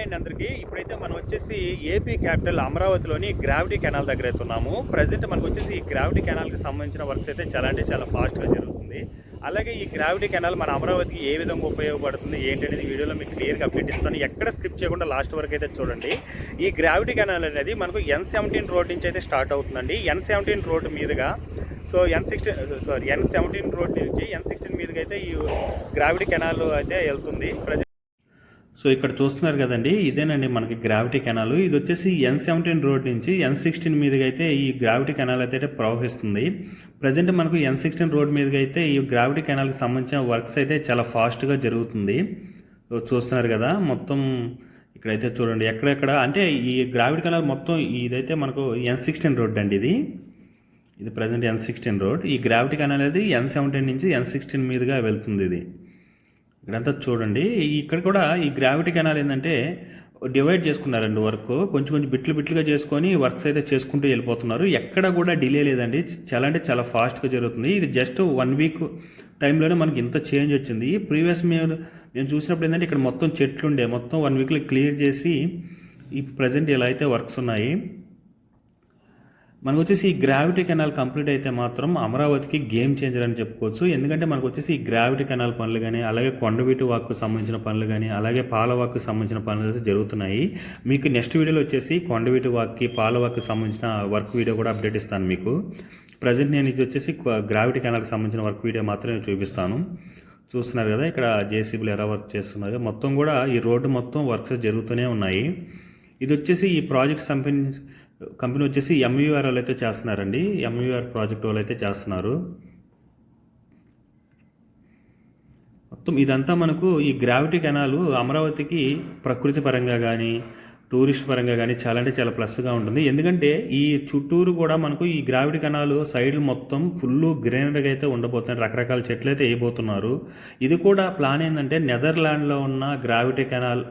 Hi అండి అందరికీ. ఇప్పుడైతే మనం వచ్చేసి ఏపీ క్యాపిటల్ అమరావతిలోని గ్రావిటీ కెనాల్ దగ్గర అయితే ఉన్నాము. ప్రజెంట్ మనకు వచ్చేసి ఈ గ్రావిటీ కెనాల్కి సంబంధించిన వర్క్స్ అయితే చాలా అంటే చాలా ఫాస్ట్గా జరుగుతుంది. అలాగే ఈ గ్రావిటీ కెనాల్ మన అమరావతికి ఏ విధంగా ఉపయోగపడుతుంది ఏంటనేది వీడియోలో మీకు క్లియర్గా అప్డేట్ ఇస్తాను. ఎక్కడ స్కిప్ చేయకుండా లాస్ట్ వరకు అయితే చూడండి. ఈ గ్రావిటీ కెనాల్ అనేది మనకు ఎన్ సెవెంటీన్ రోడ్ నుంచి అయితే స్టార్ట్ అవుతుందండి. ఎన్ సెవెంటీన్ రోడ్ మీదుగా so N sixteen sorry N seventeen road నుంచి ఎన్ సిక్స్టీన్ మీదుగా అయితే ఈ గ్రావిటీ కెనాల్ అయితే వెళ్తుంది. ప్రజెంట్ సో ఇక్కడ చూస్తున్నారు కదండి ఇదేనండి మనకి గ్రావిటీ కెనాల్ ఇది వచ్చేసి ఎన్ సెవెంటీన్ రోడ్ నుంచి ఎన్ సిక్స్టీన్ మీదుగా అయితే ఈ గ్రావిటీ కెనాల్ అయితే ప్రవహిస్తుంది. ప్రజెంట్ మనకు ఎన్ సిక్స్టీన్ రోడ్ మీదుగా అయితే ఈ గ్రావిటీ కెనాల్కి సంబంధించిన వర్క్స్ అయితే చాలా ఫాస్ట్గా జరుగుతుంది. చూస్తున్నారు కదా మొత్తం ఇక్కడైతే చూడండి ఎక్కడెక్కడ అంటే ఈ గ్రావిటీ కెనాల్ మొత్తం ఇదైతే మనకు ఎన్ సిక్స్టీన్ రోడ్ అండి ఇది. ఇది ప్రజెంట్ ఎన్ సిక్స్టీన్ రోడ్. ఈ గ్రావిటీ కెనాల్ అనేది ఎన్ సెవెంటీన్ నుంచి ఎన్ సిక్స్టీన్ మీదుగా వెళ్తుంది ఇది. ఇక్కడంతా చూడండి. ఇక్కడ కూడా ఈ గ్రావిటీ కెనాల్ ఏంటంటే డివైడ్ చేసుకున్నారండి వర్క్ కొంచెం కొంచెం బిట్లు బిట్లుగా చేసుకొని వర్క్స్ అయితే చేసుకుంటూ వెళ్ళిపోతున్నారు. ఎక్కడ కూడా డిలే లేదండి. చాలా అంటే చాలా ఫాస్ట్గా జరుగుతుంది. ఇది జస్ట్ వన్ వీక్ టైంలోనే మనకి ఇంత చేంజ్ వచ్చింది. ప్రీవియస్ మేము మేము చూసినప్పుడు ఏంటంటే ఇక్కడ మొత్తం చెట్లు ఉండే. మొత్తం వన్ వీక్లో క్లియర్ చేసి ఈ ప్రజెంట్ ఇలా అయితే వర్క్స్ ఉన్నాయి. మనకు వచ్చేసి ఈ గ్రావిటీ కెనాల్ కంప్లీట్ అయితే మాత్రం అమరావతికి గేమ్ చేంజర్ అని చెప్పుకోవచ్చు. ఎందుకంటే మనకు వచ్చేసి ఈ గ్రావిటీ కెనాల్ పనులు కానీ అలాగే కొండవీటి వాక్కు సంబంధించిన పనులు కానీ అలాగే పాలవాక్కు సంబంధించిన పనులు అయితే జరుగుతున్నాయి. మీకు నెక్స్ట్ వీడియోలో వచ్చేసి కొండవీటి వాక్కి పాలవాక్కి సంబంధించిన వర్క్ వీడియో కూడా అప్డేట్ ఇస్తాను మీకు. ప్రజెంట్ నేను ఇది వచ్చేసి గ్రావిటీ కెనాల్కి సంబంధించిన వర్క్ వీడియో మాత్రమే చూపిస్తాను. చూస్తున్నారు కదా ఇక్కడ జేసీబీలు ఎలా వర్క్ చేస్తున్నారు. మొత్తం కూడా ఈ రోడ్డు మొత్తం వర్క్స్ జరుగుతూనే ఉన్నాయి. ఇది వచ్చేసి ఈ ప్రాజెక్ట్ సంబంధించి కంపెనీ వచ్చేసి ఎంయూఆర్ వాళ్ళు అయితే చేస్తున్నారండి. ఎంయూఆర్ ప్రాజెక్ట్ వాళ్ళు అయితే చేస్తున్నారు. మొత్తం ఇదంతా మనకు ఈ గ్రావిటీ కెనాల్ అమరావతికి ప్రకృతి పరంగా కానీ టూరిస్ట్ పరంగా కానీ చాలా అంటే చాలా ప్లస్గా ఉంటుంది. ఎందుకంటే ఈ చుట్టూరు కూడా మనకు ఈ గ్రావిటీ కణాలు సైడ్ మొత్తం ఫుల్ గ్రీనరీగా అయితే ఉండబోతున్నాయి. రకరకాల చెట్లు అయితే వేయబోతున్నారు. ఇది కూడా ప్లాన్ ఏంటంటే నెదర్లాండ్లో ఉన్న గ్రావిటీ కెనాల్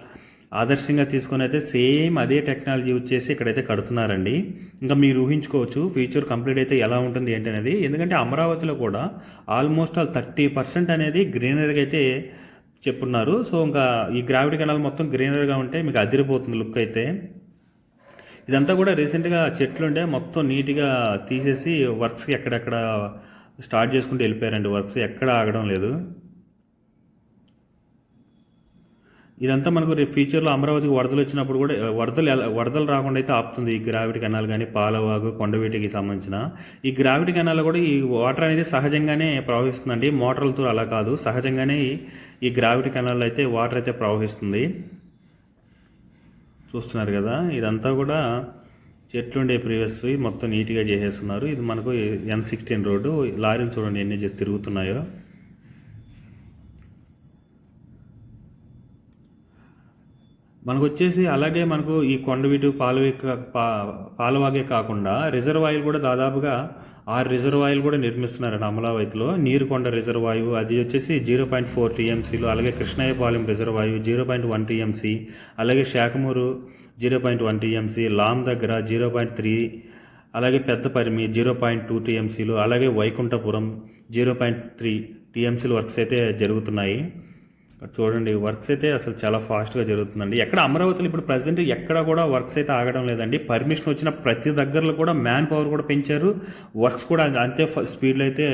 ఆదర్శంగా తీసుకొని అయితే సేమ్ అదే టెక్నాలజీ యూజ్ చేసి ఇక్కడైతే కడుతున్నారండి. ఇంకా మీరు ఊహించుకోవచ్చు ఫ్యూచర్ కంప్లీట్ అయితే ఎలా ఉంటుంది ఏంటి అనేది ఎందుకంటే అమరావతిలో కూడా ఆల్మోస్ట్ ఆల్ థర్టీ పర్సెంట్ అనేది గ్రీనరీగా అయితే చెప్పున్నారు. సో ఇంకా ఈ గ్రావిటీ కెనాల్ మొత్తం గ్రీనరీగా ఉంటే మీకు అదిరిపోతుంది లుక్ అయితే. ఇదంతా కూడా రీసెంట్గా చెట్లుండే మొత్తం నీట్గా తీసేసి వర్క్స్కి ఎక్కడెక్కడ స్టార్ట్ చేసుకుంటూ వెళ్ళిపోయారండి. వర్క్స్ ఎక్కడ ఆగడం లేదు. ఇదంతా మనకు రేపు ఫ్యూచర్లో అమరావతికి వరదలు వచ్చినప్పుడు కూడా వరదలు ఎలా- వరదలు రాకుండా అయితే ఆపుతుంది ఈ గ్రావిటీ కెనాల్ కానీ పాలవాగు కొండవీటికి సంబంధించిన. ఈ గ్రావిటీ కెనాల్ కూడా ఈ వాటర్ అనేది సహజంగానే ప్రవహిస్తుందండి. మోటార్లతో అలా కాదు సహజంగానే ఈ- గ్రావిటీ కెనాల్ అయితే వాటర్ అయితే ప్రవహిస్తుంది. చూస్తున్నారు కదా ఇదంతా కూడా చెట్లుండే ప్రీవియస్ మొత్తం నీట్గా చేసేస్తున్నారు. ఇది మనకు ఎన్ సిక్స్టీన్ రోడ్డు లారీలు చూడండి ఎన్ని తిరుగుతున్నాయో. మనకు వచ్చేసి అలాగే మనకు ఈ కొండవీటు పాలవీ పా- పాలవాగే కాకుండా రిజర్వాయర్ కూడా దాదాపుగా ఆరు రిజర్వాయర్లు కూడా నిర్మిస్తున్నారండి అమలావతిలో. నీరుకొండ రిజర్వాయు అది వచ్చేసి జీరో పాయింట్ ఫోర్ టీఎంసీలు అలాగే Krishnayyapalem reservoir zero point one TMC అలాగే Sakhamuru zero point one TMC Lam దగ్గర జీరో పాయింట్ త్రీ అలాగే పెద్ద పరిమి జీరో పాయింట్ టూ టీఎంసీలు అలాగే వైకుంఠపురం జీరో పాయింట్ త్రీ టీఎంసీలు వర్క్స్ అయితే జరుగుతున్నాయి. చూడండి వర్క్స్ అయితే అసలు చాలా ఫాస్ట్గా జరుగుతుందండి. ఎక్కడ అమరావతిలో ఇప్పుడు ప్రజెంట్ ఎక్కడ కూడా వర్క్స్ అయితే ఆగడం లేదండి. పర్మిషన్ వచ్చిన ప్రతి దగ్గరలో కూడా మ్యాన్ పవర్ కూడా పెంచారు. వర్క్స్ కూడా అంతే స్పీడ్లో అయితే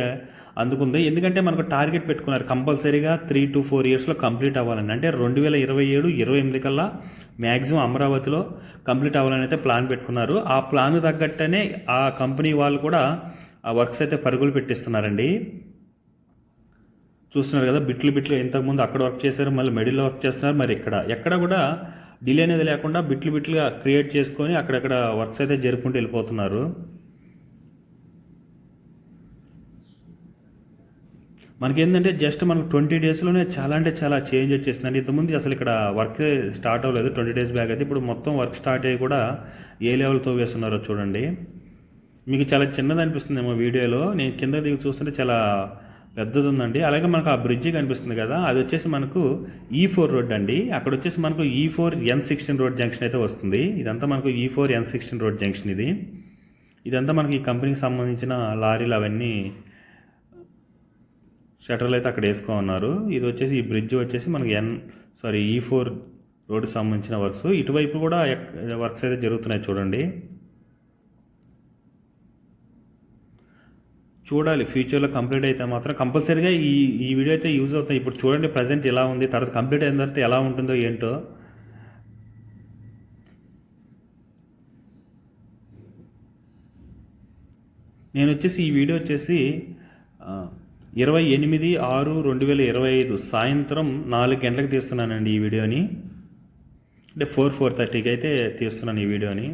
అందుకుంది. ఎందుకంటే మనకు టార్గెట్ పెట్టుకున్నారు కంపల్సరీగా త్రీ టు ఫోర్ ఇయర్స్లో కంప్లీట్ అవ్వాలని. అంటే రెండు వేల ఇరవై ఏడు ఇరవై ఎనిమిది కల్లా మ్యాక్సిమం అమరావతిలో కంప్లీట్ అవ్వాలని అయితే ప్లాన్ పెట్టుకున్నారు. ఆ ప్లాన్ తగ్గట్టనే ఆ కంపెనీ వాళ్ళు కూడా ఆ వర్క్స్ అయితే పరుగులు పెట్టిస్తున్నారండి. చూస్తున్నారు కదా బిట్లు బిట్లు ఇంతకుముందు అక్కడ వర్క్ చేశారు మళ్ళీ మెడిలో వర్క్ చేస్తున్నారు. మరి ఇక్కడ ఎక్కడ కూడా డిలే అనేది లేకుండా బిట్లు బిట్లుగా క్రియేట్ చేసుకొని అక్కడక్కడ వర్క్స్ అయితే జరుపుకుంటూ వెళ్ళిపోతున్నారు. మనకి ఏంటంటే జస్ట్ మనకు ట్వంటీ డేస్లోనే చాలా అంటే చాలా చేంజ్ వచ్చేసిందండి. ఇంతకుముందు అసలు ఇక్కడ వర్క్ స్టార్ట్ అవ్వలేదు. ట్వంటీ డేస్ బ్యాక్ అయితే ఇప్పుడు మొత్తం వర్క్ స్టార్ట్ అయ్యి కూడా ఏ లెవెల్తో వేస్తున్నారో చూడండి. మీకు చాలా చిన్నది అనిపిస్తుందేమో వీడియోలో. నేను కింద దిగి చూస్తుంటే చాలా పెద్దది ఉందండి అలాగే మనకు ఆ బ్రిడ్జి కనిపిస్తుంది కదా అది వచ్చేసి మనకు e ఈ ఫోర్ రోడ్ అండి. అక్కడ వచ్చేసి మనకు ఈ four N sixteen road junction అయితే వస్తుంది. ఇదంతా మనకు ఈ four N sixteen road junction ఇది. ఇదంతా మనకి ఈ కంపెనీకి సంబంధించిన లారీలు అవన్నీ షటర్లు అయితే అక్కడ వేసుకో ఉన్నారు. ఇది వచ్చేసి ఈ బ్రిడ్జ్ వచ్చేసి మనకి N sorry e E four రోడ్కి సంబంధించిన వర్క్స్. ఇటువైపు కూడా వర్క్స్ అయితే జరుగుతున్నాయి చూడండి. చూడాలి. ఫ్యూచర్లో కంప్లీట్ అయితే మాత్రం కంపల్సరీగా ఈ ఈ వీడియో అయితే యూజ్ అవుతాయి. ఇప్పుడు చూడండి ప్రజెంట్ ఎలా ఉంది తర్వాత కంప్లీట్ అయిన తర్వాత ఎలా ఉంటుందో ఏంటో. నేను వచ్చేసి ఈ వీడియో వచ్చేసి ఇరవై ఎనిమిది ఆరు రెండు వేల ఇరవై ఐదు సాయంత్రం నాలుగు గంటలకు తీస్తున్నానండి ఈ వీడియోని అంటే ఫోర్ ఫోర్ థర్టీకి అయితే తీస్తున్నాను ఈ వీడియోని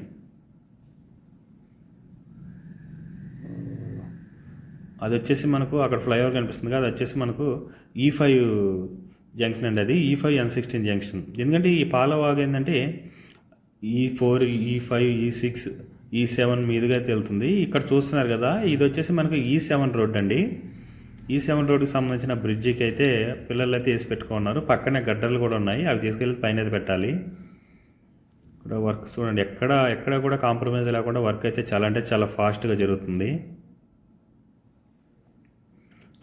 అది వచ్చేసి మనకు అక్కడ ఫ్లైఓవర్ కనిపిస్తుంది కదా అది వచ్చేసి మనకు ఈ ఫైవ్ జంక్షన్ అండి అది. ఈ ఫైవ్ ఎన్ సిక్స్టీన్ జంక్షన్ ఎందుకంటే ఈ పాలవాగ్ ఏంటంటే ఈ ఫోర్ ఈ ఫైవ్ ఈ సిక్స్ ఈ సెవెన్ మీదుగా అయితే ఇక్కడ చూస్తున్నారు కదా ఇది వచ్చేసి మనకు e ఈ సెవెన్ రోడ్ అండి. E ఈ సెవెన్ రోడ్కి సంబంధించిన బ్రిడ్జికి అయితే పిల్లలు అయితే వేసి పెట్టుకున్నారు. పక్కనే గడ్డలు కూడా ఉన్నాయి. అవి తీసుకెళ్ళి పైన అయితే పెట్టాలి. ఇక్కడ వర్క్ చూడండి. ఎక్కడ ఎక్కడ కూడా కాంప్రమైజ్ లేకుండా వర్క్ అయితే చాలా అంటే చాలా ఫాస్ట్గా జరుగుతుంది.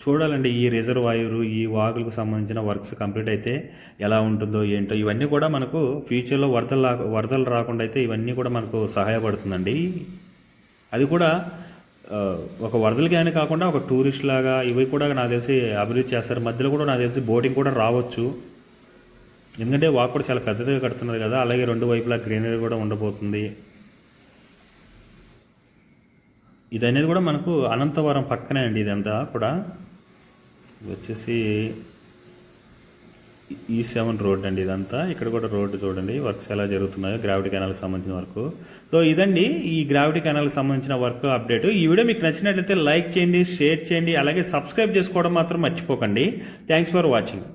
చూడాలండి ఈ రిజర్వాయర్ ఈ వాగులకు సంబంధించిన వర్క్స్ కంప్లీట్ అయితే ఎలా ఉంటుందో ఏంటో ఇవన్నీ కూడా మనకు ఫ్యూచర్లో వరదలు వరదలు రాకుండా అయితే ఇవన్నీ కూడా మనకు సహాయపడుతుందండి. అది కూడా ఒక వరదలు కానీ కాకుండా ఒక టూరిస్ట్ లాగా ఇవి కూడా నాకు తెలిసి అభివృద్ధి చేస్తారు. మధ్యలో కూడా నాకు తెలిసి బోటింగ్ కూడా రావచ్చు. ఎందుకంటే వాక్ కూడా చాలా పెద్దదిగా కడుతున్నారు కదా అలాగే రెండు వైపులా గ్రీనరీ కూడా ఉండబోతుంది. ఇది అనేది కూడా మనకు అనంతవరం పక్కనే అండి ఇదంతా కూడా. ఇది వచ్చేసి ఈ సెవెన్ రోడ్ అండి ఇదంతా. ఇక్కడ కూడా రోడ్డు చూడండి వర్క్స్ ఎలా జరుగుతున్నాయో గ్రావిటీ కెనాల్కి సంబంధించిన వర్క్. సో ఇదండి ఈ గ్రావిటీ కెనాల్కి సంబంధించిన వర్క్ అప్డేట్ ఈ వీడియో మీకు నచ్చినట్లయితే లైక్ చేయండి షేర్ చేయండి అలాగే సబ్స్క్రైబ్ చేసుకోవడం మాత్రం మర్చిపోకండి. Thanks for watching